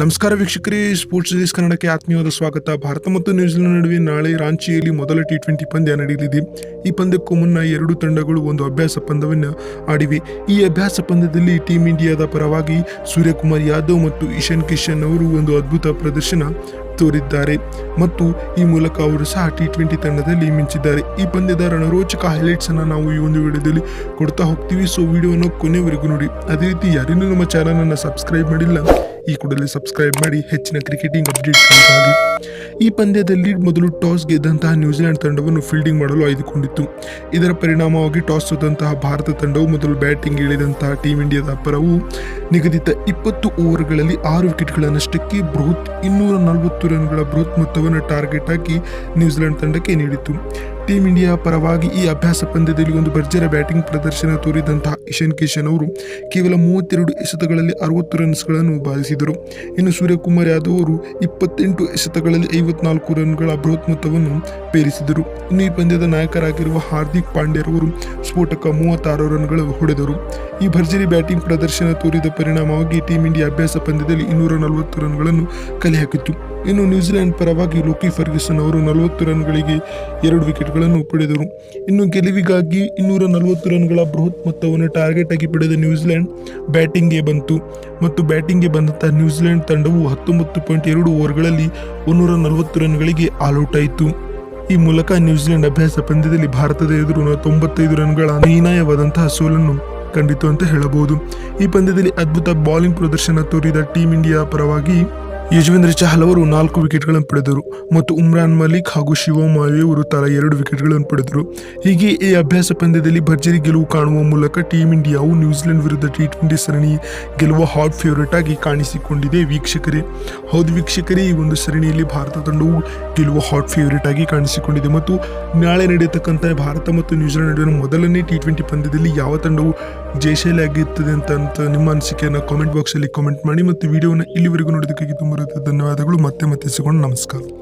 ನಮಸ್ಕಾರ ವೀಕ್ಷಕರೇ sports days ಕನ್ನಡಕ್ಕೆ ಆತ್ಮೀಯವಾದ ಸ್ವಾಗತ. ಭಾರತ ಮತ್ತು ನ್ಯೂಜಿಲೆಂಡ್ ನಡುವೆ ನಾಳೆ ರಾಂಚಿಯಲ್ಲಿ ಮೊದಲ ಟಿ ಟ್ವೆಂಟಿ ಪಂದ್ಯ ನಡೆಯಲಿದೆ. ಈ ಪಂದ್ಯಕ್ಕೂ ಮುನ್ನ ಎರಡು ತಂಡಗಳು ಒಂದು ಅಭ್ಯಾಸ ಪಂದ್ಯವನ್ನು ಆಡಿವೆ. ಈ ಅಭ್ಯಾಸ ಪಂದ್ಯದಲ್ಲಿ ಟೀಂ ಇಂಡಿಯಾದ ಪರವಾಗಿ ಸೂರ್ಯಕುಮಾರ್ ಯಾದವ್ ಮತ್ತು ಇಶಾನ್ ಕಿಶನ್ ಅವರು ಒಂದು ಅದ್ಭುತ ಪ್ರದರ್ಶನ ತೋರಿದ್ದಾರೆ. ಮತ್ತು ಈ ಮೂಲಕ ಅವರು ಸಹ ಟಿ ಟ್ವೆಂಟಿ ತಂಡದಲ್ಲಿ ಮಿಂಚಿದ್ದಾರೆ. ಈ ಪಂದ್ಯದ ರಣರೋಚಕ ಹೈಲೈಟ್ಸ್ ಅನ್ನ ನಾವು ಈ ಒಂದು ವಿಡಿಯೋದಲ್ಲಿ ಕೊಡ್ತಾ ಹೋಗ್ತೀವಿ. ಸೊ ವಿಡಿಯೋನ ಕೊನೆವರೆಗೂ ನೋಡಿ. ಅದೇ ರೀತಿ ಯಾರಿನೂ ನಮ್ಮ ಚಾನಲನ್ನು ಸಬ್ಸ್ಕ್ರೈಬ್ ಮಾಡಿಲ್ಲ ಈ ಕೂಡಲೇ ಸಬ್ಸ್ಕ್ರೈಬ್ ಮಾಡಿ ಹೆಚ್ಚಿನ ಕ್ರಿಕೆಟಿಂಗ್ ಅಪ್ಡೇಟ್ಗಳಿಗಾಗಿ ಈ ಪಂದ್ಯದಲ್ಲಿ ಮೊದಲು ಟಾಸ್ ಗೆದ್ದಂತಹ ನ್ಯೂಜಿಲೆಂಡ್ ತಂಡವನ್ನು ಫೀಲ್ಡಿಂಗ್ ಮಾಡಲು ಆಯ್ದುಕೊಂಡಿತ್ತು. ಇದರ ಪರಿಣಾಮವಾಗಿ ಟಾಸ್ ಸೋತಂತಹ ಭಾರತ ತಂಡವು ಮೊದಲು ಬ್ಯಾಟಿಂಗ್ ಇಳಿದಂತಹ ಟೀಂ ಇಂಡಿಯಾದ ಪರವು ನಿಗದಿತ ಇಪ್ಪತ್ತು ಓವರ್ಗಳಲ್ಲಿ ಆರು ವಿಕೆಟ್ಗಳನ್ನಷ್ಟಕ್ಕೆ ಬೃಹತ್ ಇನ್ನೂರ ನಲವತ್ತು ರನ್ಗಳ ಬೃಹತ್ ಮೊತ್ತವನ್ನು ಟಾರ್ಗೆಟ್ ಹಾಕಿ ನ್ಯೂಜಿಲೆಂಡ್ ತಂಡಕ್ಕೆ ನೀಡಿತು ಟೀಂ ಇಂಡಿಯಾ ಪರವಾಗಿ ಈ ಅಭ್ಯಾಸ ಪಂದ್ಯದಲ್ಲಿ ಒಂದು ಭರ್ಜರ ಬ್ಯಾಟಿಂಗ್ ಪ್ರದರ್ಶನ ತೋರಿದಂತಹ ಇಶಾನ್ ಕಿಶನ್ ಅವರು ಕೇವಲ ಮೂವತ್ತೆರಡು ಎಸೆತಗಳಲ್ಲಿ ಅರವತ್ತು ರನ್ಸ್ಗಳನ್ನು ಬಾರಿಸಿದರು. ಇನ್ನು ಸೂರ್ಯಕುಮಾರ್ ಯಾದವ್ ಅವರು ಇಪ್ಪತ್ತೆಂಟು ಎಸೆತಗಳಲ್ಲಿ ಐವತ್ನಾಲ್ಕು ರನ್ಗಳ ಬೃಹತ್ ಮೊತ್ತವನ್ನು ಪೇರಿಸಿದರು. ಇನ್ನು ಈ ಪಂದ್ಯದ ನಾಯಕರಾಗಿರುವ ಹಾರ್ದಿಕ್ ಪಾಂಡ್ಯರವರು ಸ್ಫೋಟಕ ಮೂವತ್ತಾರು ರನ್ಗಳು ಹೊಡೆದರು. ಈ ಭರ್ಜರಿ ಬ್ಯಾಟಿಂಗ್ ಪ್ರದರ್ಶನ ತೋರಿದ ಪರಿಣಾಮವಾಗಿ ಟೀಂ ಇಂಡಿಯಾ ಅಭ್ಯಾಸ ಪಂದ್ಯದಲ್ಲಿ ಇನ್ನೂರ ನಲವತ್ತು ರನ್ಗಳನ್ನು ಕಲೆ ಹಾಕಿತು ಇನ್ನು ನ್ಯೂಜಿಲೆಂಡ್ ಪರವಾಗಿ ಲೋಕಿ ಫರ್ಗಿಸನ್ ಅವರು ನಲವತ್ತು ರನ್ಗಳಿಗೆ ಎರಡು ವಿಕೆಟ್ಗಳನ್ನು ಪಡೆದರು. ಇನ್ನು ಗೆಲುವಿಗಾಗಿ ಇನ್ನೂರ ನಲವತ್ತು ರನ್ಗಳ ಬೃಹತ್ ಮೊತ್ತವನ್ನು ಟಾರ್ಗೆಟ್ ಆಗಿ ಪಡೆದ ನ್ಯೂಜಿಲೆಂಡ್ ಬ್ಯಾಟಿಂಗ್ಗೆ ಬಂತು. ಮತ್ತು ಬ್ಯಾಟಿಂಗ್ಗೆ ಬಂದಂತಹ ನ್ಯೂಜಿಲೆಂಡ್ ತಂಡವು ಹತ್ತೊಂಬತ್ತು ಪಾಯಿಂಟ್ ಎರಡು ಓವರ್ಗಳಲ್ಲಿ ಮುನ್ನೂರ ನಲವತ್ತು ರನ್ಗಳಿಗೆ ಆಲ್ಔಟ್ ಆಯಿತು ಈ ಮೂಲಕ ನ್ಯೂಜಿಲೆಂಡ್ ಅಭ್ಯಾಸ ಪಂದ್ಯದಲ್ಲಿ ಭಾರತದ ಎದುರು ತೊಂಬತ್ತೈದು ರನ್ಗಳ ನಿರ್ಣಾಯವಾದಂತಹ ಸೋಲನ್ನು ಕಂಡಿತು ಅಂತ ಹೇಳಬಹುದು. ಈ ಪಂದ್ಯದಲ್ಲಿ ಅದ್ಭುತ ಬೌಲಿಂಗ್ ಪ್ರದರ್ಶನ ತೋರಿದ ಟೀಂ ಇಂಡಿಯಾ ಪರವಾಗಿ ಯಜವೇಂದ್ರ ಚಹಲ್ ಅವರು ನಾಲ್ಕು ವಿಕೆಟ್ಗಳನ್ನು ಪಡೆದರು ಮತ್ತು ಉಮ್ರಾನ್ ಮಲಿಕ್ ಹಾಗೂ ಶಿವಮ್ ಅವರು ತಲಾ ಎರಡು ವಿಕೆಟ್ಗಳನ್ನು ಪಡೆದರು. ಹೀಗೆ ಈ ಅಭ್ಯಾಸ ಪಂದ್ಯದಲ್ಲಿ ಭರ್ಜರಿ ಗೆಲುವು ಕಾಣುವ ಮೂಲಕ ಟೀಂ ಇಂಡಿಯಾವು ನ್ಯೂಜಿಲೆಂಡ್ ವಿರುದ್ಧ ಟಿ ಟ್ವೆಂಟಿ ಸರಣಿ ಗೆಲುವ ಹಾಟ್ ಫೇವರೇಟ್ ಆಗಿ ಕಾಣಿಸಿಕೊಂಡಿದೆ ವೀಕ್ಷಕರೇ. ಹೌದು ವೀಕ್ಷಕರೇ, ಈ ಒಂದು ಸರಣಿಯಲ್ಲಿ ಭಾರತ ತಂಡವು ಗೆಲ್ಲುವ ಹಾಟ್ ಫೇವರೇಟ್ ಆಗಿ ಕಾಣಿಸಿಕೊಂಡಿದೆ ಮತ್ತು ನಾಳೆ ನಡೆಯತಕ್ಕಂಥ ಭಾರತ ಮತ್ತು ನ್ಯೂಜಿಲೆಂಡ್ ನಡುವಿನ ಮೊದಲನೇ ಟಿ ಟ್ವೆಂಟಿ ಪಂದ್ಯದಲ್ಲಿ ಯಾವ ತಂಡವು ಜಯಶಾಲಿ ಆಗಿರ್ತದೆ ಅಂತ ನಿಮ್ಮ ಅನಿಸಿಕೆಯನ್ನು ಕಾಮೆಂಟ್ ಬಾಕ್ಸಲ್ಲಿ ಕಾಮೆಂಟ್ ಮಾಡಿ ಮತ್ತು ವಿಡಿಯೋನ ಇಲ್ಲಿವರೆಗೂ ನೋಡೋದಕ್ಕಾಗಿ ತುಂಬ ಧನ್ಯವಾದಗಳು. ಮತ್ತೆ ಮತ್ತೆ ಸಿಗೋಣ. ನಮಸ್ಕಾರ.